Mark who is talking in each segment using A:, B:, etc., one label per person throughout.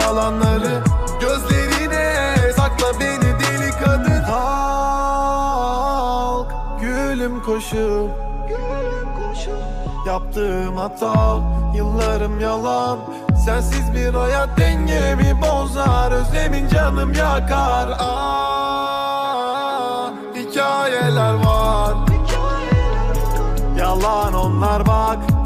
A: kalanları Gözlerine sakla beni deli kadın. Halk gülüm koşup Yaptığım hata yıllarım yalan. Sensiz bir hayat dengemi bozar. Özlemin canım yakar. Ah, Hikayeler var. Yalan onlar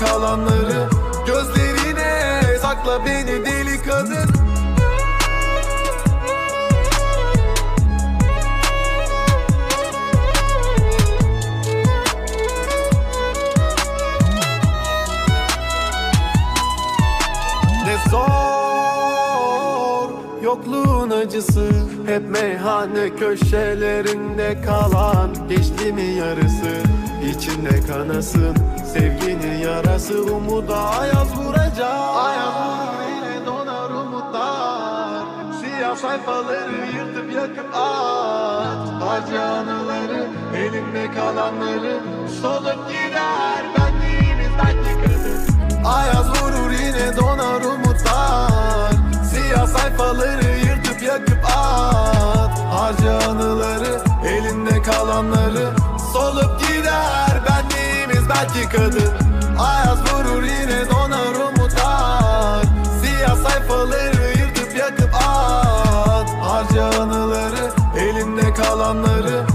A: kalanları Gözlerine sakla beni deli kadın. Ne zor Yokluğun acısı Hep meyhane köşelerinde kalan Geçti mi yarısı içinde kanasın. Sevginin yarası umuda ayaz vuracak. Ayaz vurur donar umutlar. Siyah sayfaları yırtıp yakıp at. Harca anıları elimde kalanları Solup gider. Benliğimiz belki kadın Ayaz vurur yine donar umutlar. Siyah sayfaları yırtıp yakıp at. Harca anıları elinde kalanları belki kadın Ayaz vurur yine donar umutlar. Siyah sayfaları yırtıp yakıp at. Harca anıları elinde kalanları